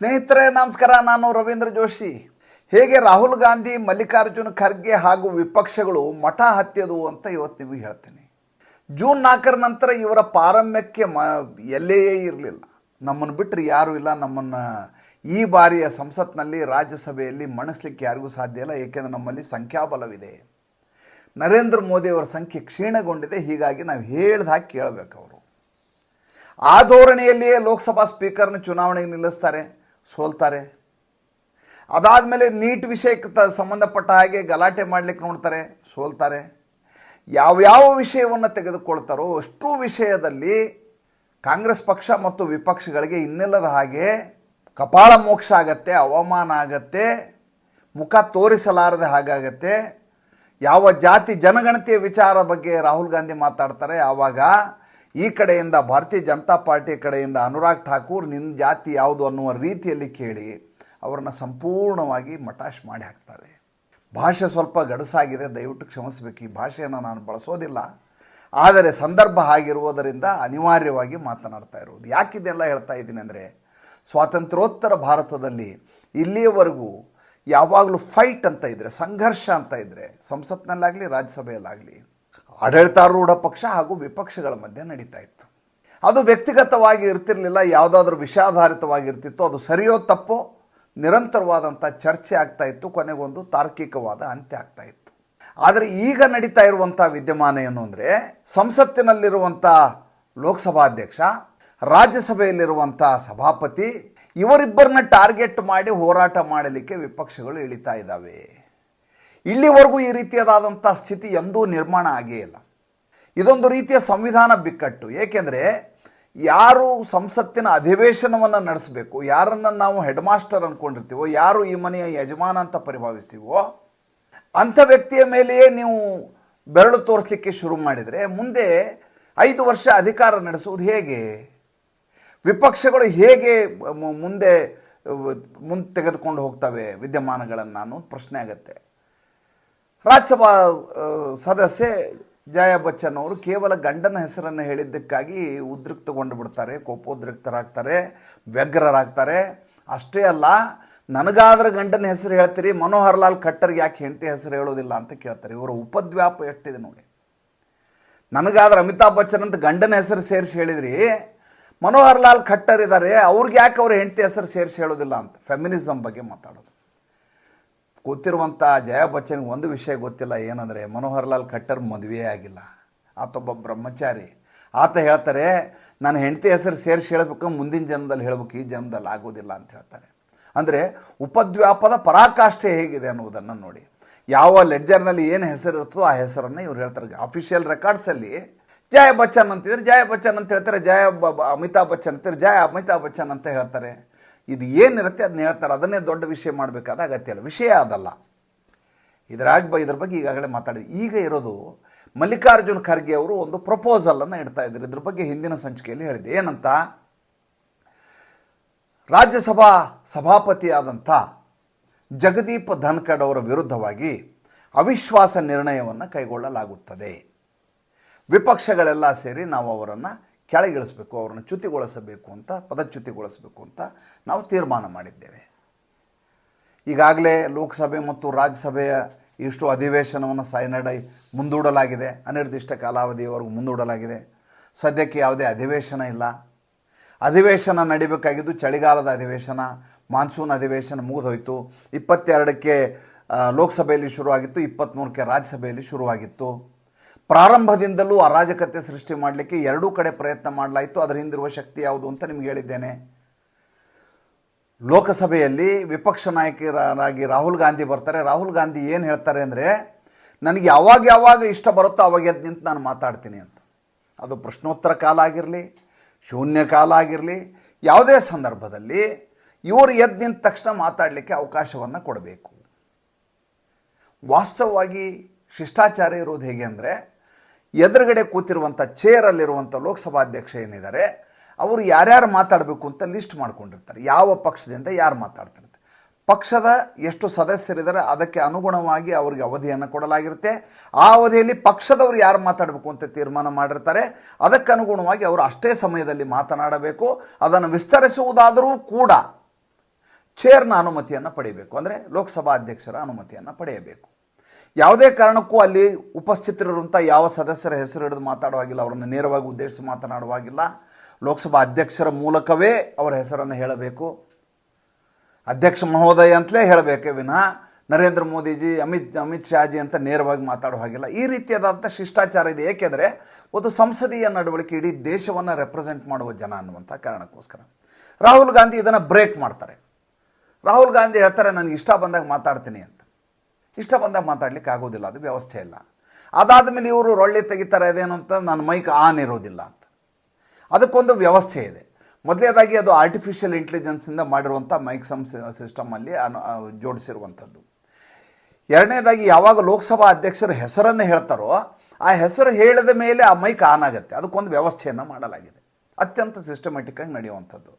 ಸ್ನೇಹಿತರೆ, ನಮಸ್ಕಾರ. ನಾನು ರವೀಂದ್ರ ಜೋಶಿ. ಹೇಗೆ ರಾಹುಲ್ ಗಾಂಧಿ, ಮಲ್ಲಿಕಾರ್ಜುನ ಖರ್ಗೆ ಹಾಗೂ ವಿಪಕ್ಷಗಳು ಮಠ ಹತ್ಯದು ಅಂತ ಇವತ್ತು ನಿಮಗೆ ಹೇಳ್ತೇನೆ. ಜೂನ್ ನಾಲ್ಕರ ನಂತರ ಇವರ ಪಾರಮ್ಯಕ್ಕೆ ಮ ಎಲ್ಲೆಯೇ ಇರಲಿಲ್ಲ. ನಮ್ಮನ್ನು ಬಿಟ್ಟರೆ ಯಾರೂ ಇಲ್ಲ. ನಮ್ಮನ್ನು ಈ ಬಾರಿಯ ಸಂಸತ್ನಲ್ಲಿ ರಾಜ್ಯಸಭೆಯಲ್ಲಿ ಮಣಿಸ್ಲಿಕ್ಕೆ ಯಾರಿಗೂ ಸಾಧ್ಯ ಇಲ್ಲ. ಏಕೆಂದರೆ ನಮ್ಮಲ್ಲಿ ಸಂಖ್ಯಾಬಲವಿದೆ. ನರೇಂದ್ರ ಮೋದಿಯವರ ಸಂಖ್ಯೆ ಕ್ಷೀಣಗೊಂಡಿದೆ. ಹೀಗಾಗಿ ನಾವು ಹೇಳ್ದ ಹಾಕಿ ಕೇಳಬೇಕು ಅವರು. ಆ ಧೋರಣೆಯಲ್ಲಿಯೇ ಲೋಕಸಭಾ ಸ್ಪೀಕರ್ನ ಚುನಾವಣೆಗೆ ನಿಲ್ಲಿಸ್ತಾರೆ. ಸೋಲ್ತಾರೆ. ಅದಾದಮೇಲೆ ನೀಟ್ ವಿಷಯಕ್ಕೆ ತ ಸಂಬಂಧಪಟ್ಟ ಹಾಗೆ ಗಲಾಟೆ ಮಾಡಲಿಕ್ಕೆ ನೋಡ್ತಾರೆ, ಸೋಲ್ತಾರೆ. ಯಾವ್ಯಾವ ವಿಷಯವನ್ನು ತೆಗೆದುಕೊಳ್ತಾರೋ ಅಷ್ಟು ವಿಷಯದಲ್ಲಿ ಕಾಂಗ್ರೆಸ್ ಪಕ್ಷ ಮತ್ತು ವಿಪಕ್ಷಗಳಿಗೆ ಇನ್ನಿಲ್ಲದ ಹಾಗೆ ಕಪಾಳ ಮೋಕ್ಷ ಆಗತ್ತೆ, ಅವಮಾನ ಆಗತ್ತೆ, ಮುಖ ತೋರಿಸಲಾರದೆ ಹಾಗಾಗತ್ತೆ. ಯಾವ ಜಾತಿ ಜನಗಣತಿಯ ವಿಚಾರ ಬಗ್ಗೆ ರಾಹುಲ್ ಗಾಂಧಿ ಮಾತಾಡ್ತಾರೆ, ಆವಾಗ ಈ ಕಡೆಯಿಂದ ಭಾರತೀಯ ಜನತಾ ಪಾರ್ಟಿ ಕಡೆಯಿಂದ ಅನುರಾಗ್ ಠಾಕೂರ್ ನಿನ್ನ ಜಾತಿ ಯಾವುದು ಅನ್ನುವ ರೀತಿಯಲ್ಲಿ ಕೇಳಿ ಅವರನ್ನು ಸಂಪೂರ್ಣವಾಗಿ ಮಟಾಶ್ ಮಾಡಿ ಹಾಕ್ತಾರೆ. ಭಾಷೆ ಸ್ವಲ್ಪ ಗಡಸಾಗಿದೆ, ದಯವಿಟ್ಟು ಕ್ಷಮಿಸಬೇಕು. ಈ ಭಾಷೆಯನ್ನು ನಾನು ಬಳಸೋದಿಲ್ಲ. ಆದರೆ ಸಂದರ್ಭ ಆಗಿರುವುದರಿಂದ ಅನಿವಾರ್ಯವಾಗಿ ಮಾತನಾಡ್ತಾ ಇರುವುದು. ಯಾಕಿದೆಲ್ಲ ಹೇಳ್ತಾ ಇದ್ದೀನಿ ಅಂದರೆ, ಸ್ವಾತಂತ್ರ್ಯೋತ್ತರ ಭಾರತದಲ್ಲಿ ಇಲ್ಲಿಯವರೆಗೂ ಯಾವಾಗಲೂ ಫೈಟ್ ಅಂತ ಇದ್ದರೆ ಸಂಘರ್ಷ ಅಂತ ಇದ್ದರೆ ಸಂಸತ್ನಲ್ಲಾಗಲಿ, ರಾಜ್ಯಸಭೆಯಲ್ಲಾಗಲಿ ಆಡಳಿತಾರೂಢ ಪಕ್ಷ ಹಾಗೂ ವಿಪಕ್ಷಗಳ ಮಧ್ಯೆ ನಡೀತಾ ಇತ್ತು. ಅದು ವ್ಯಕ್ತಿಗತವಾಗಿ ಇರ್ತಿರಲಿಲ್ಲ, ಯಾವುದಾದ್ರೂ ವಿಷಾಧಾರಿತವಾಗಿರ್ತಿತ್ತು ಅದು ಸರಿಯೋ ತಪ್ಪೋ ನಿರಂತರವಾದಂಥ ಚರ್ಚೆ ಆಗ್ತಾ ಇತ್ತು, ಕೊನೆಗೊಂದು ತಾರ್ಕಿಕವಾದ ಅಂತ್ಯ ಆಗ್ತಾ ಇತ್ತು. ಆದರೆ ಈಗ ನಡೀತಾ ಇರುವಂಥ ವಿದ್ಯಮಾನ ಏನು ಅಂದರೆ ಸಂಸತ್ತಿನಲ್ಲಿರುವಂಥ ಲೋಕಸಭಾಧ್ಯಕ್ಷ ರಾಜ್ಯಸಭೆಯಲ್ಲಿರುವಂಥ ಸಭಾಪತಿ, ಇವರಿಬ್ಬರನ್ನ ಟಾರ್ಗೆಟ್ ಮಾಡಿ ಹೋರಾಟ ಮಾಡಲಿಕ್ಕೆ ವಿಪಕ್ಷಗಳು ಇಳಿತಾ ಇದ್ದಾವೆ. ಇಲ್ಲಿವರೆಗೂ ಈ ರೀತಿಯಾದಂಥ ಸ್ಥಿತಿ ಎಂದೂ ನಿರ್ಮಾಣ ಆಗೇ ಇಲ್ಲ. ಇದೊಂದು ರೀತಿಯ ಸಂವಿಧಾನ ಬಿಕ್ಕಟ್ಟು. ಏಕೆಂದರೆ ಯಾರು ಸಂಸತ್ತಿನ ಅಧಿವೇಶನವನ್ನು ನಡೆಸಬೇಕು, ಯಾರನ್ನು ನಾವು ಹೆಡ್ ಮಾಸ್ಟರ್ ಅಂದ್ಕೊಂಡಿರ್ತೀವೋ ಯಾರು ಈ ಮನೆಯ ಯಜಮಾನ ಅಂತ ಪರಿಭಾವಿಸ್ತೀವೋ, ಅಂಥ ವ್ಯಕ್ತಿಯ ಮೇಲೆಯೇ ನೀವು ಬೆರಳು ತೋರಿಸಲಿಕ್ಕೆ ಶುರು ಮಾಡಿದರೆ, ಮುಂದೆ ಐದು ವರ್ಷ ಅಧಿಕಾರ ನಡೆಸುವುದು ಹೇಗೆ? ವಿಪಕ್ಷಗಳು ಹೇಗೆ ಮುಂದೆ ಮುಂದೆ ತೆಗೆದುಕೊಂಡು ಹೋಗ್ತವೆ ವಿದ್ಯಮಾನಗಳನ್ನು ಅನ್ನೋದು ಪ್ರಶ್ನೆ ಆಗುತ್ತೆ. ರಾಜ್ಯಸಭಾ ಸದಸ್ಯೆ ಜಯಾ ಬಚ್ಚನ್ ಅವರು ಕೇವಲ ಗಂಡನ ಹೆಸರನ್ನು ಹೇಳಿದ್ದಕ್ಕಾಗಿ ಉದ್ರಿಕ್ತಗೊಂಡು ಬಿಡ್ತಾರೆ, ಕೋಪೋದ್ರಿಕ್ತರಾಗ್ತಾರೆ, ವ್ಯಗ್ರರಾಗ್ತಾರೆ. ಅಷ್ಟೇ ಅಲ್ಲ, ನನಗಾದ್ರೆ ಗಂಡನ ಹೆಸರು ಹೇಳ್ತೀರಿ, ಮನೋಹರ್ ಲಾಲ್ ಖಟ್ಟರ್ಗೆ ಯಾಕೆ ಹೆಂಡತಿ ಹೆಸರು ಹೇಳೋದಿಲ್ಲ ಅಂತ ಕೇಳ್ತಾರೆ. ಇವರ ಉಪದ್ವ್ಯಾಪ ಎಷ್ಟಿದೆ ನೋಡಿ. ನನಗಾದ್ರೆ ಅಮಿತಾಬ್ ಬಚ್ಚನ್ ಅಂತ ಗಂಡನ ಹೆಸರು ಸೇರಿಸಿ ಹೇಳಿದ್ರಿ, ಮನೋಹರ್ ಲಾಲ್ ಖಟ್ಟರ್ ಇದ್ದಾರೆ ಅವ್ರಿಗೆ ಯಾಕೆ ಅವ್ರ ಹೆಂಡತಿ ಹೆಸರು ಸೇರಿಸಿ ಹೇಳೋದಿಲ್ಲ ಅಂತ ಫೆಮಿನಿಸಮ್ ಬಗ್ಗೆ ಮಾತಾಡೋದು. ಕೂತಿರುವಂಥ ಜಯ ಬಚ್ಚನ್ಗೆ ಒಂದು ವಿಷಯ ಗೊತ್ತಿಲ್ಲ, ಏನಂದರೆ ಮನೋಹರ್ ಲಾಲ್ ಖಟ್ಟರ್ ಮದುವೆ ಆಗಿಲ್ಲ. ಆತೊಬ್ಬ ಬ್ರಹ್ಮಚಾರಿ. ಆತ ಹೇಳ್ತಾರೆ ನಾನು ಹೆಂಡತಿ ಹೆಸರು ಸೇರಿಸಿ ಹೇಳಬೇಕು, ಮುಂದಿನ ಜನ್ಮದಲ್ಲಿ ಹೇಳಬೇಕು, ಈ ಜನ್ಮದಲ್ಲಿ ಆಗೋದಿಲ್ಲ ಅಂತ ಹೇಳ್ತಾರೆ. ಅಂದರೆ ಉಪದ್ವ್ಯಾಪದ ಪರಾಕಾಷ್ಠೆ ಹೇಗಿದೆ ಅನ್ನೋದನ್ನು ನೋಡಿ. ಯಾವ ಲೆಡ್ಜರ್ನಲ್ಲಿ ಏನು ಹೆಸರು ಇರುತ್ತೋ ಆ ಹೆಸರನ್ನು ಇವ್ರು ಹೇಳ್ತಾರೆ. ಅಫಿಷಿಯಲ್ ರೆಕಾರ್ಡ್ಸಲ್ಲಿ ಜಯ ಬಚ್ಚನ್ ಅಂತಿದ್ರೆ ಜಯ ಬಚ್ಚನ್ ಅಂತ ಹೇಳ್ತಾರೆ, ಜಯ ಅಮಿತಾಬ್ ಬಚ್ಚನ್ ಅಂತಾರೆ ಜಯ ಅಮಿತಾಬ್ ಬಚ್ಚನ್ ಅಂತ ಹೇಳ್ತಾರೆ. ಇದು ಏನಿರುತ್ತೆ ಅದನ್ನ ಹೇಳ್ತಾರೆ. ಅದನ್ನೇ ದೊಡ್ಡ ವಿಷಯ ಮಾಡಬೇಕಾದ ಅಗತ್ಯ ಇಲ್ಲ. ವಿಷಯ ಅದಲ್ಲ. ಇದ್ರಾಗ ಬ ಇದ್ರ ಬಗ್ಗೆ ಈಗಾಗಲೇ ಮಾತಾಡಿದೆ ಈಗ ಇರೋದು ಮಲ್ಲಿಕಾರ್ಜುನ್ ಖರ್ಗೆ ಅವರು ಒಂದು ಪ್ರಪೋಸಲನ್ನು ಇಡ್ತಾ ಇದ್ದಾರೆ ಇದ್ರ ಬಗ್ಗೆ ಹಿಂದಿನ ಸಂಚಿಕೆಯಲ್ಲಿ ಹೇಳಿದೆ ಏನಂತ? ರಾಜ್ಯಸಭಾ ಸಭಾಪತಿಯಾದಂಥ ಜಗದೀಪ್ ಧನ್ಖಡ್ ಅವರ ವಿರುದ್ಧವಾಗಿ ಅವಿಶ್ವಾಸ ನಿರ್ಣಯವನ್ನು ಕೈಗೊಳ್ಳಲಾಗುತ್ತದೆ. ವಿಪಕ್ಷಗಳೆಲ್ಲ ಸೇರಿ ನಾವು ಅವರನ್ನು ಕೆಳಗಿಳಿಸಬೇಕು, ಅವರನ್ನು ಚ್ಯುತಿಗೊಳಿಸಬೇಕು ಅಂತ, ಪದಚ್ಯುತಿಗೊಳಿಸಬೇಕು ಅಂತ ನಾವು ತೀರ್ಮಾನ ಮಾಡಿದ್ದೇವೆ. ಈಗಾಗಲೇ ಲೋಕಸಭೆ ಮತ್ತು ರಾಜ್ಯಸಭೆಯ ಇಷ್ಟು ಅಧಿವೇಶನವನ್ನು ಸಾಯನಡ ಮುಂದೂಡಲಾಗಿದೆ. ಅನಿರ್ದಿಷ್ಟ ಕಾಲಾವಧಿಯವರೆಗೂ ಮುಂದೂಡಲಾಗಿದೆ. ಸದ್ಯಕ್ಕೆ ಯಾವುದೇ ಅಧಿವೇಶನ ಇಲ್ಲ. ಅಧಿವೇಶನ ನಡಿಬೇಕಾಗಿದ್ದು ಚಳಿಗಾಲದ ಅಧಿವೇಶನ, ಮಾನ್ಸೂನ್ ಅಧಿವೇಶನ ಮುಗಿದೋಯ್ತು. ಇಪ್ಪತ್ತೆರಡಕ್ಕೆ ಲೋಕಸಭೆಯಲ್ಲಿ ಶುರುವಾಗಿತ್ತು ಇಪ್ಪತ್ತ್ಮೂರಕ್ಕೆ ರಾಜ್ಯಸಭೆಯಲ್ಲಿ ಶುರುವಾಗಿತ್ತು. ಪ್ರಾರಂಭದಿಂದಲೂ ಅರಾಜಕತೆ ಸೃಷ್ಟಿ ಮಾಡಲಿಕ್ಕೆ ಎರಡೂ ಕಡೆ ಪ್ರಯತ್ನ ಮಾಡಲಾಯಿತು. ಅದರ ಹಿಂದಿರುವ ಶಕ್ತಿ ಯಾವುದು ಅಂತ ನಿಮ್ಗೆ ಹೇಳಿದ್ದೇನೆ. ಲೋಕಸಭೆಯಲ್ಲಿ ವಿಪಕ್ಷ ನಾಯಕರಾಗಿ ರಾಹುಲ್ ಗಾಂಧಿ ಬರ್ತಾರೆ. ರಾಹುಲ್ ಗಾಂಧಿ ಏನು ಹೇಳ್ತಾರೆ ಅಂದರೆ, ನನಗೆ ಯಾವಾಗ ಯಾವಾಗ ಇಷ್ಟ ಬರುತ್ತೋ ಅವಾಗ ಎದ್ದು ನಿಂತು ನಾನು ಮಾತಾಡ್ತೀನಿ ಅಂತ. ಅದು ಪ್ರಶ್ನೋತ್ತರ ಕಾಲ ಆಗಿರಲಿ, ಶೂನ್ಯ ಕಾಲ ಆಗಿರಲಿ, ಯಾವುದೇ ಸಂದರ್ಭದಲ್ಲಿ ಇವರು ಎದ್ದು ನಿಂತ ತಕ್ಷಣ ಮಾತಾಡಲಿಕ್ಕೆ ಅವಕಾಶವನ್ನು ಕೊಡಬೇಕು. ವಾಸ್ತವವಾಗಿ ಶಿಷ್ಟಾಚಾರ ಇರೋದು ಹೇಗೆ ಅಂದರೆ ಎದುರುಗಡೆ ಕೂತಿರುವಂಥ ಚೇರಲ್ಲಿರುವಂಥ ಲೋಕಸಭಾಧ್ಯಕ್ಷ ಏನಿದ್ದಾರೆ, ಅವರು ಯಾರ್ಯಾರು ಮಾತಾಡಬೇಕು ಅಂತ ಲಿಸ್ಟ್ ಮಾಡ್ಕೊಂಡಿರ್ತಾರೆ. ಯಾವ ಪಕ್ಷದಿಂದ ಯಾರು ಮಾತಾಡ್ತಾರೆ ಪಕ್ಷದ ಎಷ್ಟು ಸದಸ್ಯರಿದ್ದಾರೆ, ಅದಕ್ಕೆ ಅನುಗುಣವಾಗಿ ಅವರಿಗೆ ಅವಧಿಯನ್ನು ಕೊಡಲಾಗಿರುತ್ತೆ. ಆ ಅವಧಿಯಲ್ಲಿ ಪಕ್ಷದವರು ಯಾರು ಮಾತಾಡಬೇಕು ಅಂತ ತೀರ್ಮಾನ ಮಾಡಿರ್ತಾರೆ. ಅದಕ್ಕೆ ಅನುಗುಣವಾಗಿ ಅವರು ಅಷ್ಟೇ ಸಮಯದಲ್ಲಿ ಮಾತನಾಡಬೇಕು. ಅದನ್ನು ವಿಸ್ತರಿಸುವುದಾದರೂ ಕೂಡ ಚೇರ್ನ ಅನುಮತಿಯನ್ನು ಪಡೆಯಬೇಕು. ಅಂದರೆ ಲೋಕಸಭಾ ಅಧ್ಯಕ್ಷರ ಅನುಮತಿಯನ್ನು ಪಡೆಯಬೇಕು. ಯಾವುದೇ ಕಾರಣಕ್ಕೂ ಅಲ್ಲಿ ಉಪಸ್ಥಿತರಿರುವಂಥ ಯಾವ ಸದಸ್ಯರ ಹೆಸರು ಹಿಡಿದು ಮಾತಾಡುವಾಗಿಲ್ಲ, ಅವರನ್ನು ನೇರವಾಗಿ ಉದ್ದೇಶಿಸಿ ಮಾತನಾಡುವಾಗಿಲ್ಲ. ಲೋಕಸಭಾ ಅಧ್ಯಕ್ಷರ ಮೂಲಕವೇ ಅವರ ಹೆಸರನ್ನು ಹೇಳಬೇಕು. ಅಧ್ಯಕ್ಷ ಮಹೋದಯ ಅಂತಲೇ ಹೇಳಬೇಕೆ ವಿನಃ. ನರೇಂದ್ರ ಮೋದಿಜಿ, ಅಮಿತ್ ಅಮಿತ್ ಶಾಜಿ ಅಂತ ನೇರವಾಗಿ ಮಾತಾಡೋ ಹಾಗಿಲ್ಲ ಈ ರೀತಿಯಾದಂಥ ಶಿಷ್ಟಾಚಾರ ಇದೆ. ಏಕೆಂದರೆ, ಒಂದು ಸಂಸದೀಯ ನಡವಳಿಕೆ ಇಡೀ ದೇಶವನ್ನು ರೆಪ್ರೆಸೆಂಟ್ ಮಾಡುವ ಜನ ಅನ್ನುವಂಥ ಕಾರಣಕ್ಕೋಸ್ಕರ. ರಾಹುಲ್ ಗಾಂಧಿ ಇದನ್ನು ಬ್ರೇಕ್ ಮಾಡ್ತಾರೆ. ರಾಹುಲ್ ಗಾಂಧಿ ಹೇಳ್ತಾರೆ, ನನಗೆ ಇಷ್ಟ ಬಂದಾಗ ಮಾತಾಡ್ತೀನಿ ಅಂತ. ಇಷ್ಟ ಬಂದಾಗ ಮಾತಾಡ್ಲಿಕ್ಕೆ ಆಗೋದಿಲ್ಲ, ಅದು ವ್ಯವಸ್ಥೆ ಇಲ್ಲ. ಅದಾದ ಮೇಲೆ ಇವರು ರೊಳ್ಳೆ ತೆಗಿತಾರೆ, ಅದೇನು ಅಂತ ನನ್ನ ಮೈಕ್ ಆನ್ ಇರೋದಿಲ್ಲ ಅಂತ. ಅದಕ್ಕೊಂದು ವ್ಯವಸ್ಥೆ ಇದೆ. ಮೊದಲೇದಾಗಿ ಅದು ಆರ್ಟಿಫಿಷಿಯಲ್ ಇಂಟೆಲಿಜೆನ್ಸಿಂದ ಮಾಡಿರುವಂಥ ಮೈಕ್ ಸಮ್ ಸಿಸ್ಟಮಲ್ಲಿ ಅನು ಜೋಡಿಸಿರುವಂಥದ್ದು. ಎರಡನೇದಾಗಿ ಯಾವಾಗ ಲೋಕಸಭಾ ಅಧ್ಯಕ್ಷರು ಹೆಸರನ್ನು ಹೇಳ್ತಾರೋ, ಆ ಹೆಸರು ಹೇಳಿದ ಮೇಲೆ ಆ ಮೈಕ್ ಆನ್ ಆಗುತ್ತೆ. ಅದಕ್ಕೊಂದು ವ್ಯವಸ್ಥೆಯನ್ನು ಮಾಡಲಾಗಿದೆ. ಅತ್ಯಂತ ಸಿಸ್ಟಮೆಟಿಕ್ಕಾಗಿ ನಡೆಯುವಂಥದ್ದು.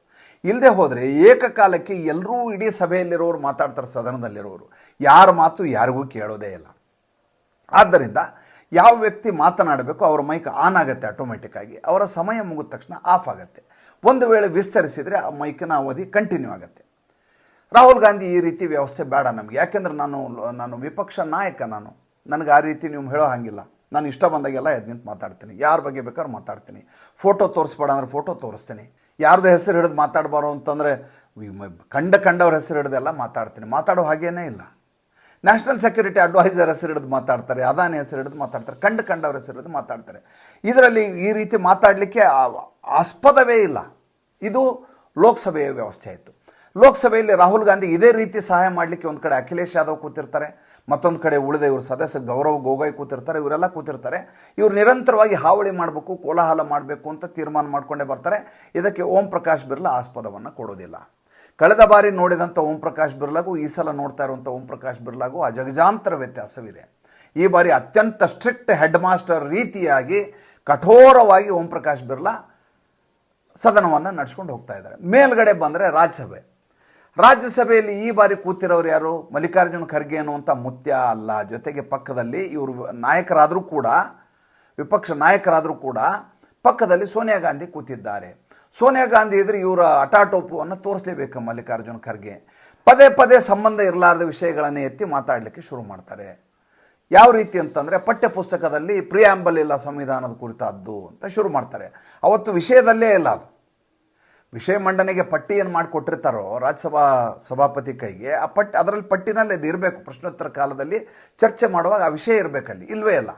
ಇಲ್ಲದೆ ಹೋದರೆ ಏಕಕಾಲಕ್ಕೆ ಎಲ್ಲರೂ ಇಡೀ ಸಭೆಯಲ್ಲಿರೋರು ಮಾತಾಡ್ತಾರೆ ಸದನದಲ್ಲಿರೋರು. ಯಾರ ಮಾತು ಯಾರಿಗೂ ಕೇಳೋದೇ ಇಲ್ಲ. ಆದ್ದರಿಂದ ಯಾವ ವ್ಯಕ್ತಿ ಮಾತನಾಡಬೇಕು ಅವರ ಮೈಕ್ ಆನ್ ಆಗುತ್ತೆ ಆಟೋಮೆಟಿಕ್ಕಾಗಿ ಅವರ ಸಮಯ ಮುಗಿದ ತಕ್ಷಣ ಆಫ್ ಆಗುತ್ತೆ. ಒಂದು ವೇಳೆ ವಿಸ್ತರಿಸಿದರೆ ಆ ಮೈಕಿನ ಅವಧಿ ಕಂಟಿನ್ಯೂ ಆಗುತ್ತೆ. ರಾಹುಲ್ ಗಾಂಧಿ ಈ ರೀತಿ ವ್ಯವಸ್ಥೆ ಬೇಡ ನಮಗೆ. ಯಾಕೆಂದ್ರೆ ನಾನು ನಾನು ವಿಪಕ್ಷ ನಾಯಕ ನಾನು. ನನಗೆ ಆ ರೀತಿ ನೀವು ಹೇಳೋ ಹಾಗಿಲ್ಲ. ನಾನು ಇಷ್ಟ ಬಂದಾಗೆಲ್ಲ ಎದ್ದು ನಿಂತು ಮಾತಾಡ್ತೀನಿ. ಯಾರ ಬಗ್ಗೆ ಬೇಕಾದ್ರೂ ಮಾತಾಡ್ತೀನಿ. ಫೋಟೋ ತೋರಿಸ್ಬೇಡ ಅಂದ್ರೆ ಫೋಟೋ ತೋರಿಸ್ತೀನಿ. ಯಾರ್ದು ಹೆಸರು ಹಿಡಿದು ಮಾತಾಡಬಾರೋ ಅಂತಂದರೆ ಕಂಡ ಕಂಡವ್ರ ಹೆಸರು ಹಿಡಿದೆಲ್ಲ ಮಾತಾಡ್ತೀನಿ. ಮಾತಾಡೋ ಹಾಗೇನೇ ಇಲ್ಲ. ನ್ಯಾಷನಲ್ ಸೆಕ್ಯೂರಿಟಿ ಅಡ್ವೈಸರ್ ಹೆಸರು ಹಿಡಿದು ಮಾತಾಡ್ತಾರೆ ಅದಾನಿ ಹೆಸರು ಹಿಡಿದು ಮಾತಾಡ್ತಾರೆ, ಕಂಡು ಕಂಡವ್ರ ಹೆಸರು ಹಿಡಿದು ಮಾತಾಡ್ತಾರೆ. ಇದರಲ್ಲಿ ಈ ರೀತಿ ಮಾತಾಡಲಿಕ್ಕೆ ಆಸ್ಪದವೇ ಇಲ್ಲ. ಇದು ಲೋಕಸಭೆಯ ವ್ಯವಸ್ಥೆ ಆಯಿತು. ಲೋಕಸಭೆಯಲ್ಲಿ ರಾಹುಲ್ ಗಾಂಧಿ ಇದೇ ರೀತಿ ಸಹಾಯ ಮಾಡಲಿಕ್ಕೆ ಒಂದು ಕಡೆ ಅಖಿಲೇಶ್ ಯಾದವ್ ಕೂತಿರ್ತಾರೆ. ಮತ್ತೊಂದು ಕಡೆ ಉಳಿದ ಇವರು ಸದಸ್ಯ ಗೌರವ ಗೋಗೊಯ್ ಕೂತಿರ್ತಾರೆ, ಇವರೆಲ್ಲ ಕೂತಿರ್ತಾರೆ. ಇವರು ನಿರಂತರವಾಗಿ ಹಾವಳಿ ಮಾಡಬೇಕು, ಕೋಲಾಹಲ ಮಾಡಬೇಕು ಅಂತ ತೀರ್ಮಾನ ಮಾಡಿಕೊಂಡೇ ಬರ್ತಾರೆ. ಇದಕ್ಕೆ ಓಂ ಪ್ರಕಾಶ್ ಬಿರ್ಲಾ ಆಸ್ಪದವನ್ನು ಕೊಡೋದಿಲ್ಲ. ಕಳೆದ ಬಾರಿ ನೋಡಿದಂಥ ಓಂ ಪ್ರಕಾಶ್ ಬಿರ್ಲಾಗೂ ಈ ಸಲ ನೋಡ್ತಾ ಇರುವಂಥ ಓಂ ಪ್ರಕಾಶ್ ಬಿರ್ಲಾಗೂ ಅಜಗಜಾಂತರ ವ್ಯತ್ಯಾಸವಿದೆ. ಈ ಬಾರಿ ಅತ್ಯಂತ ಸ್ಟ್ರಿಕ್ಟ್ ಹೆಡ್ ಮಾಸ್ಟರ್ ರೀತಿಯಾಗಿ ಕಠೋರವಾಗಿ ಓಂ ಪ್ರಕಾಶ್ ಬಿರ್ಲಾ ಸದನವನ್ನು ನಡ್ಸ್ಕೊಂಡು ಹೋಗ್ತಾ ಇದ್ದಾರೆ. ಮೇಲ್ಗಡೆ ಬಂದರೆ ರಾಜ್ಯಸಭೆ. ರಾಜ್ಯಸಭೆಯಲ್ಲಿ ಈ ಬಾರಿ ಕೂತಿರೋರು ಯಾರು? ಮಲ್ಲಿಕಾರ್ಜುನ ಖರ್ಗೆ ಅನ್ನುವಂಥ ಮುತ್ಯ ಅಲ್ಲ. ಜೊತೆಗೆ ಪಕ್ಕದಲ್ಲಿ ಇವರು ನಾಯಕರಾದರೂ ಕೂಡ, ವಿಪಕ್ಷ ನಾಯಕರಾದರೂ ಕೂಡ ಪಕ್ಕದಲ್ಲಿ ಸೋನಿಯಾ ಗಾಂಧಿ ಕೂತಿದ್ದಾರೆ. ಸೋನಿಯಾ ಗಾಂಧಿ ಇದ್ರೆ ಇವರ ಅಟಾಟೋಪವನ್ನು ತೋರಿಸಲೇಬೇಕು ಮಲ್ಲಿಕಾರ್ಜುನ ಖರ್ಗೆ. ಪದೇ ಪದೇ ಸಂಬಂಧ ಇರಲಾರದ ವಿಷಯಗಳನ್ನು ಎತ್ತಿ ಮಾತಾಡಲಿಕ್ಕೆ ಶುರು ಮಾಡ್ತಾರೆ. ಯಾವ ರೀತಿ ಅಂತಂದರೆ ಪಠ್ಯಪುಸ್ತಕದಲ್ಲಿ ಪ್ರಿಯಾಂಬಲ್ ಇಲ್ಲ ಸಂವಿಧಾನದ ಕುರಿತಾದ್ದು ಅಂತ ಶುರು ಮಾಡ್ತಾರೆ. ಅವತ್ತು ವಿಷಯದಲ್ಲೇ ಇಲ್ಲ ಅದು. ವಿಷಯ ಮಂಡನೆಗೆ ಪಟ್ಟಿಯನ್ನು ಮಾಡಿಕೊಟ್ಟಿರ್ತಾರೋ ರಾಜ್ಯಸಭಾ ಸಭಾಪತಿ ಕೈಗೆ, ಆ ಪಟ್ಟಿ ಅದರಲ್ಲಿ ಪಟ್ಟಿನಲ್ಲಿ ಅದು ಇರಬೇಕು. ಪ್ರಶ್ನೋತ್ತರ ಕಾಲದಲ್ಲಿ ಚರ್ಚೆ ಮಾಡುವಾಗ ಆ ವಿಷಯ ಇರಬೇಕಲ್ಲಿ ಇಲ್ವೇ ಇಲ್ಲ.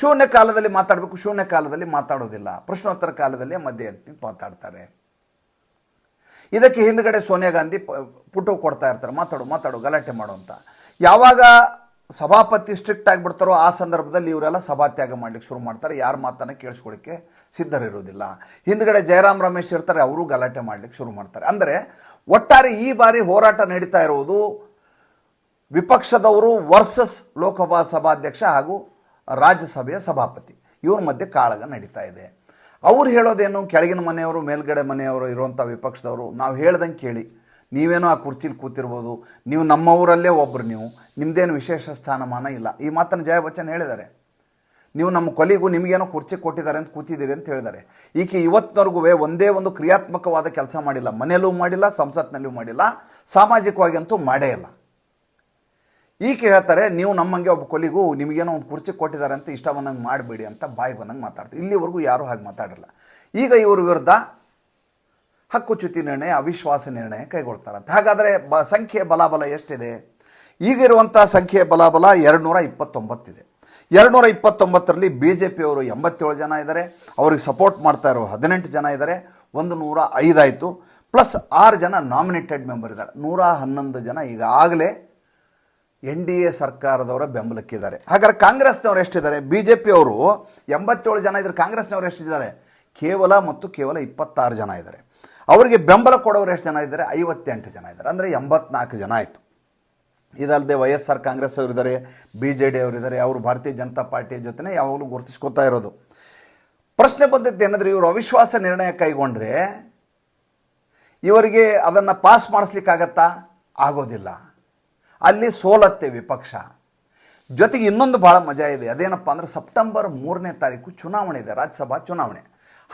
ಶೂನ್ಯ ಕಾಲದಲ್ಲಿ ಮಾತಾಡಬೇಕು, ಶೂನ್ಯ ಕಾಲದಲ್ಲಿ ಮಾತಾಡೋದಿಲ್ಲ. ಪ್ರಶ್ನೋತ್ತರ ಕಾಲದಲ್ಲಿ ಮಧ್ಯೆ ಮಾತಾಡ್ತಾರೆ. ಇದಕ್ಕೆ ಹಿಂದ್ಗಡೆ ಸೋನಿಯಾ ಗಾಂಧಿ ಪುಟು ಕೊಡ್ತಾ ಇರ್ತಾರೆ. ಮಾತಾಡು ಮಾತಾಡು, ಗಲಾಟೆ ಮಾಡು ಅಂತ. ಯಾವಾಗ ಸಭಾಪತಿ ಸ್ಟ್ರಿಕ್ಟ್ ಆಗಿಬಿಡ್ತಾರೋ ಆ ಸಂದರ್ಭದಲ್ಲಿ ಇವರೆಲ್ಲ ಸಭಾತ್ಯಾಗ ಮಾಡ್ಲಿಕ್ಕೆ ಶುರು ಮಾಡ್ತಾರೆ. ಯಾರ ಮಾತನ್ನು ಕೇಳಿಸ್ಕೊಳ್ಳಿಕ್ಕೆ ಸಿದ್ಧರಿರೋದಿಲ್ಲ ಹಿಂದ್ಗಡೆ ಜಯರಾಮ್ ರಮೇಶ್ ಇರ್ತಾರೆ, ಅವರು ಗಲಾಟೆ ಮಾಡ್ಲಿಕ್ಕೆ ಶುರು ಮಾಡ್ತಾರೆ. ಅಂದರೆ ಒಟ್ಟಾರೆ ಈ ಬಾರಿ ಹೋರಾಟ ನಡೀತಾ ಇರುವುದು ವಿಪಕ್ಷದವರು ವರ್ಸಸ್ ಲೋಕಸಭಾ ಸಭಾಧ್ಯಕ್ಷ ಹಾಗೂ ರಾಜ್ಯಸಭೆಯ ಸಭಾಪತಿ. ಇವ್ರ ಮಧ್ಯೆ ಕಾಳಗ ನಡೀತಾ ಇದೆ. ಅವ್ರು ಹೇಳೋದೇನು? ಕೆಳಗಿನ ಮನೆಯವರು, ಮೇಲ್ಗಡೆ ಮನೆಯವರು ಇರುವಂಥ ವಿಪಕ್ಷದವರು, ನಾವು ಹೇಳ್ದಂಗೆ ಕೇಳಿ. ನೀವೇನೋ ಆ ಕುರ್ಚಿಲಿ ಕೂತಿರ್ಬೋದು, ನೀವು ನಮ್ಮ ಊರಲ್ಲೇ ಒಬ್ಬರು ನೀವು ನಿಮ್ಮದೇನು ವಿಶೇಷ ಸ್ಥಾನಮಾನ ಇಲ್ಲ. ಈ ಮಾತನ್ನು ಜಯ ಬಚ್ಚನ್ ಹೇಳಿದ್ದಾರೆ. ನೀವು ನಮ್ಮ ಕೊಲಿಗೂ ನಿಮಗೇನೋ ಕುರ್ಚಿ ಕೊಟ್ಟಿದ್ದಾರೆ ಅಂತ ಕೂತಿದ್ದೀರಿ ಅಂತ ಹೇಳಿದ್ದಾರೆ. ಈಕೆ ಇವತ್ತಿನವರೆಗೂ ಒಂದೇ ಒಂದು ಕ್ರಿಯಾತ್ಮಕವಾದ ಕೆಲಸ ಮಾಡಿಲ್ಲ. ಮನೆಯಲ್ಲೂ ಮಾಡಿಲ್ಲ ಸಂಸತ್ನಲ್ಲೂ ಮಾಡಿಲ್ಲ, ಸಾಮಾಜಿಕವಾಗಿ ಅಂತೂ ಮಾಡೇ ಇಲ್ಲ. ಈಕೆ ಹೇಳ್ತಾರೆ, ನೀವು ನಮ್ಮಂಗೆ ಒಬ್ಬ ಕೊಲಿಗೂ, ನಿಮಗೇನೋ ಒಂದು ಕುರ್ಚಿ ಕೊಟ್ಟಿದ್ದಾರೆ ಅಂತ ಇಷ್ಟ ಬಂದಂಗೆ ಮಾಡಬೇಡಿ ಅಂತ ಬಾಯಿ ಬಂದಂಗೆ ಮಾತಾಡ್ತೀವಿ ಇಲ್ಲಿವರೆಗೂ ಯಾರೂ ಹಾಗೆ ಮಾತಾಡಿಲ್ಲ. ಈಗ ಇವ್ರ ವಿರುದ್ಧ ಹಕ್ಕುಚ್ಯುತಿ ನಿರ್ಣಯ, ಅವಿಶ್ವಾಸ ನಿರ್ಣಯ ಕೈಗೊಳ್ತಾರಂತೆ. ಹಾಗಾದರೆ ಬ, ಸಂಖ್ಯೆ ಬಲಾಬಲ ಎಷ್ಟಿದೆ? ಈಗಿರುವಂಥ ಸಂಖ್ಯೆ ಬಲಾಬಲ ಎರಡುನೂರ ಇಪ್ಪತ್ತೊಂಬತ್ತಿದೆ ಎರಡುನೂರ ಇಪ್ಪತ್ತೊಂಬತ್ತರಲ್ಲಿ ಬಿ ಜೆ ಪಿಯವರು ಎಂಬತ್ತೇಳು ಜನ ಇದ್ದಾರೆ. ಅವ್ರಿಗೆ ಸಪೋರ್ಟ್ ಮಾಡ್ತಾ ಇರೋ ಹದಿನೆಂಟು ಜನ ಇದ್ದಾರೆ. ಒಂದು ನೂರ ಐದಾಯಿತು ಪ್ಲಸ್ ಆರು ಜನ ನಾಮಿನೇಟೆಡ್ ಮೆಂಬರ್ ಇದ್ದಾರೆ. ನೂರ ಹನ್ನೊಂದು ಜನ ಈಗಾಗಲೇ ಎನ್ ಡಿ ಎ ಸರ್ಕಾರದವರ ಬೆಂಬಲಕ್ಕಿದ್ದಾರೆ. ಹಾಗಾದ್ರೆ ಕಾಂಗ್ರೆಸ್ನವ್ರು ಎಷ್ಟಿದ್ದಾರೆ? ಬಿ ಜೆ ಪಿಯವರು ಎಂಬತ್ತೇಳು ಜನ ಇದ್ದಾರೆ ಕಾಂಗ್ರೆಸ್ನವ್ರು ಎಷ್ಟಿದ್ದಾರೆ? ಕೇವಲ ಮತ್ತು ಕೇವಲ ಇಪ್ಪತ್ತಾರು ಜನ ಇದ್ದಾರೆ. ಅವರಿಗೆ ಬೆಂಬಲ ಕೊಡೋರು ಎಷ್ಟು ಜನ ಇದ್ದಾರೆ? ಐವತ್ತೆಂಟು ಜನ ಇದ್ದಾರೆ. ಅಂದರೆ ಎಂಬತ್ನಾಲ್ಕು ಜನ ಆಯಿತು. ಇದಲ್ಲದೆ ವೈ ಎಸ್ ಆರ್ ಕಾಂಗ್ರೆಸ್ ಅವರಿದ್ದಾರೆ ಬಿ ಜೆ ಡಿ ಅವರಿದ್ದಾರೆ ಅವರು ಭಾರತೀಯ ಜನತಾ ಪಾರ್ಟಿಯ ಜೊತೆ ಯಾವಾಗಲೂ ಗುರುತಿಸ್ಕೊತಾ ಇರೋದು. ಪ್ರಶ್ನೆ ಬಂದಿದ್ದು ಏನಂದ್ರೆ, ಇವರು ಅವಿಶ್ವಾಸ ನಿರ್ಣಯ ಕೈಗೊಂಡ್ರೆ ಇವರಿಗೆ ಅದನ್ನು ಪಾಸ್ ಮಾಡಿಸ್ಲಿಕ್ಕಾಗತ್ತಾ? ಆಗೋದಿಲ್ಲ. ಅಲ್ಲಿ ಸೋಲತ್ತೆ ವಿಪಕ್ಷ. ಜೊತೆಗೆ ಇನ್ನೊಂದು ಭಾಳ ಮಜಾ ಇದೆ. ಅದೇನಪ್ಪ ಅಂದರೆ, ಸೆಪ್ಟೆಂಬರ್ ಮೂರನೇ ತಾರೀಕು ಚುನಾವಣೆ ಇದೆ, ರಾಜ್ಯಸಭಾ ಚುನಾವಣೆ.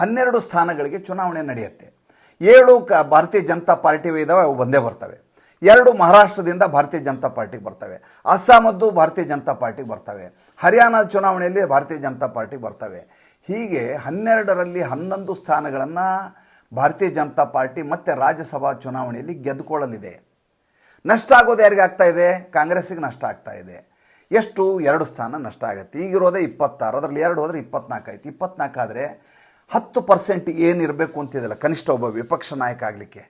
ಹನ್ನೆರಡು ಸ್ಥಾನಗಳಿಗೆ ಚುನಾವಣೆ ನಡೆಯುತ್ತೆ. ಏಳು ಕ ಭಾರತೀಯ ಜನತಾ ಪಾರ್ಟಿ ಇದಾವೆ, ಅವು ಒಂದೇ ಬರ್ತವೆ. ಎರಡು ಮಹಾರಾಷ್ಟ್ರದಿಂದ ಭಾರತೀಯ ಜನತಾ ಪಾರ್ಟಿಗೆ ಬರ್ತವೆ. ಅಸ್ಸಾಮದ್ದು ಭಾರತೀಯ ಜನತಾ ಪಾರ್ಟಿಗೆ ಬರ್ತವೆ. ಹರಿಯಾಣ ಚುನಾವಣೆಯಲ್ಲಿ ಭಾರತೀಯ ಜನತಾ ಪಾರ್ಟಿಗೆ ಬರ್ತವೆ. ಹೀಗೆ ಹನ್ನೆರಡರಲ್ಲಿ ಹನ್ನೊಂದು ಸ್ಥಾನಗಳನ್ನು ಭಾರತೀಯ ಜನತಾ ಪಾರ್ಟಿ ಮತ್ತು ರಾಜ್ಯಸಭಾ ಚುನಾವಣೆಯಲ್ಲಿ ಗೆದ್ದುಕೊಳ್ಳಲಿದೆ. ನಷ್ಟ ಆಗೋದು ಯಾರಿಗೆ ಆಗ್ತಾ ಇದೆ? ಕಾಂಗ್ರೆಸ್ಸಿಗೆ ನಷ್ಟ ಆಗ್ತಾ ಇದೆ. ಎಷ್ಟು? ಎರಡು ಸ್ಥಾನ ನಷ್ಟ ಆಗುತ್ತೆ. ಈಗಿರೋದೇ ಇಪ್ಪತ್ತಾರು, ಅದರಲ್ಲಿ ಎರಡು ಹೋದರೆ ಇಪ್ಪತ್ನಾಲ್ಕು ಆಯ್ತು. ಇಪ್ಪತ್ನಾಲ್ಕು ಆದರೆ ಹತ್ತು ಪರ್ಸೆಂಟ್ ಏನಿರಬೇಕು ಅಂತಿದೆಯಲ್ಲ, ಕನಿಷ್ಠ ಒಬ್ಬ ವಿಪಕ್ಷ ನಾಯಕ ಆಗಲಿಕ್ಕೆ.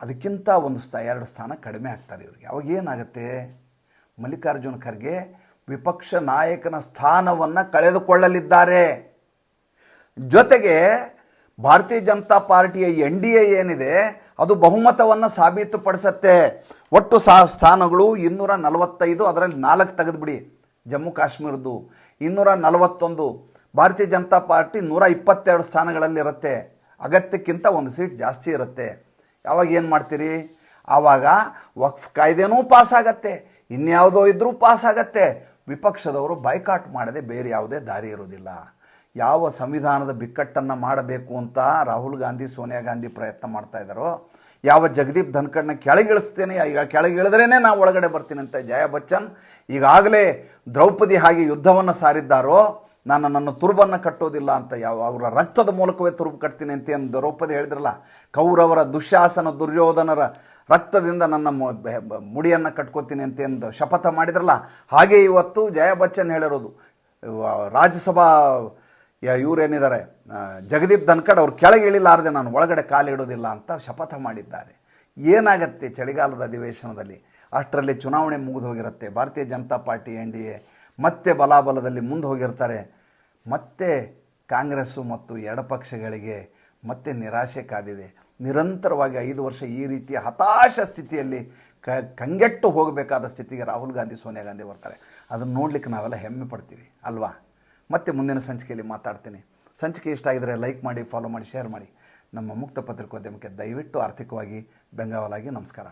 ಅದಕ್ಕಿಂತ ಒಂದು ಸ್ಥ, ಎರಡು ಸ್ಥಾನ ಕಡಿಮೆ ಆಗ್ತಾರೆ ಇವರಿಗೆ. ಅವಾಗ ಏನಾಗುತ್ತೆ? ಮಲ್ಲಿಕಾರ್ಜುನ ಖರ್ಗೆ ವಿಪಕ್ಷ ನಾಯಕನ ಸ್ಥಾನವನ್ನು ಕಳೆದುಕೊಳ್ಳಲಿದ್ದಾರೆ. ಜೊತೆಗೆ ಭಾರತೀಯ ಜನತಾ ಪಾರ್ಟಿಯ ಎನ್ ಡಿ ಎ ಏನಿದೆ, ಅದು ಬಹುಮತವನ್ನು ಸಾಬೀತುಪಡಿಸತ್ತೆ. ಒಟ್ಟು ಸಹ ಸ್ಥಾನಗಳು ಇನ್ನೂರ ನಲವತ್ತೈದು, ಅದರಲ್ಲಿ ನಾಲ್ಕು ತೆಗೆದುಬಿಡಿ. ಜಮ್ಮು ಕಾಶ್ಮೀರದ್ದು ಇನ್ನೂರ ನಲವತ್ತೊಂದು. ಭಾರತೀಯ ಜನತಾ ಪಾರ್ಟಿ ನೂರ ಇಪ್ಪತ್ತೆರಡು ಸ್ಥಾನಗಳಲ್ಲಿರುತ್ತೆ ಅಗತ್ಯಕ್ಕಿಂತ ಒಂದು ಸೀಟ್ ಜಾಸ್ತಿ ಇರುತ್ತೆ. ಯಾವಾಗ ಏನು ಮಾಡ್ತೀರಿ? ಆವಾಗ ವಕ್ಫ್ ಕಾಯ್ದೆನೂ ಪಾಸ್ ಆಗತ್ತೆ. ಇನ್ಯಾವುದೋ ಇದ್ದರೂ ಪಾಸ್ ಆಗತ್ತೆ. ವಿಪಕ್ಷದವರು ಬೈಕಾಟ್ ಮಾಡದೆ ಬೇರೆ ಯಾವುದೇ ದಾರಿ ಇರೋದಿಲ್ಲ ಯಾವ ಸಂವಿಧಾನದ ಬಿಕ್ಕಟ್ಟನ್ನು ಮಾಡಬೇಕು ಅಂತ ರಾಹುಲ್ ಗಾಂಧಿ, ಸೋನಿಯಾ ಗಾಂಧಿ ಪ್ರಯತ್ನ ಮಾಡ್ತಾ ಇದ್ದಾರೋ, ಯಾವ ಜಗದೀಪ್ ಧನ್ಕಡ್ನ ಕೆಳಗಿಳಿಸ್ತೇನೆ, ಈಗ ಕೆಳಗಿಳಿದ್ರೇ ನಾನು ಒಳಗಡೆ ಬರ್ತೀನಿ ಅಂತ ಜಯ ಬಚ್ಚನ್ ಈಗಾಗಲೇ ದ್ರೌಪದಿ ಹಾಗೆ ಯುದ್ಧವನ್ನು ಸಾರಿದ್ದಾರೋ ನಾನು ನನ್ನ ತುರುಬನ್ನು ಕಟ್ಟೋದಿಲ್ಲ ಅಂತ ಯಾವ, ಅವರ ರಕ್ತದ ಮೂಲಕವೇ ತುರುಬು ಕಟ್ತೀನಿ ಅಂತ ಏನು ದ್ರೌಪದಿ ಹೇಳಿದ್ರಲ್ಲ, ಕೌರವರ ದುಶಾಸನ ದುರ್ಯೋಧನರ ರಕ್ತದಿಂದ ನನ್ನ ಮುಡಿಯನ್ನು ಕಟ್ಕೋತೀನಿ ಅಂತ ಎಂದು ಶಪಥ ಮಾಡಿದ್ರಲ್ಲ, ಹಾಗೆ ಇವತ್ತು ಜಯ ಬಚ್ಚನ್ ಹೇಳಿರೋದು. ರಾಜ್ಯಸಭಾ ಇವರೇನಿದ್ದಾರೆ ಜಗದೀಪ್ ಧನ್ಕಡ್ ಅವ್ರು ಕೆಳಗೆ ಇಳಿಲಾರದೆ ನಾನು ಒಳಗಡೆ ಕಾಲಿಡೋದಿಲ್ಲ ಅಂತ ಶಪಥ ಮಾಡಿದ್ದಾರೆ. ಏನಾಗತ್ತೆ ಚಳಿಗಾಲದ ಅಧಿವೇಶನದಲ್ಲಿ? ಅಷ್ಟರಲ್ಲಿ ಚುನಾವಣೆ ಮುಗಿದು ಹೋಗಿರುತ್ತೆ. Bharatiya Janata party N D A ಮತ್ತೆ ಬಲಾಬಲದಲ್ಲಿ ಮುಂದೆ ಹೋಗಿರ್ತಾರೆ. ಮತ್ತೆ ಕಾಂಗ್ರೆಸ್ಸು ಮತ್ತು ಎಡಪಕ್ಷಗಳಿಗೆ ಮತ್ತೆ ನಿರಾಶೆ ಕಾದಿದೆ. ನಿರಂತರವಾಗಿ ಐದು ವರ್ಷ ಈ ರೀತಿಯ ಹತಾಶ ಸ್ಥಿತಿಯಲ್ಲಿ ಕ, ಕಂಗೆಟ್ಟು ಹೋಗಬೇಕಾದ ಸ್ಥಿತಿಗೆ ರಾಹುಲ್ ಗಾಂಧಿ, ಸೋನಿಯಾ ಗಾಂಧಿ ಬರ್ತಾರೆ. ಅದನ್ನು ನೋಡಲಿಕ್ಕೆ ನಾವೆಲ್ಲ ಹೆಮ್ಮೆ ಪಡ್ತೀವಿ, ಅಲ್ವಾ? ಮತ್ತೆ ಮುಂದಿನ ಸಂಚಿಕೆಯಲ್ಲಿ ಮಾತಾಡ್ತೀನಿ. ಸಂಚಿಕೆ ಇಷ್ಟ ಆಗಿದರೆ ಲೈಕ್ ಮಾಡಿ ಫಾಲೋ ಮಾಡಿ ಶೇರ್ ಮಾಡಿ. ನಮ್ಮ ಮುಕ್ತ ಪತ್ರಿಕೋದ್ಯಮಕ್ಕೆ ದಯವಿಟ್ಟು ಆರ್ಥಿಕವಾಗಿ ಬೆಂಗಾವಲಾಗಿ ನಮಸ್ಕಾರ.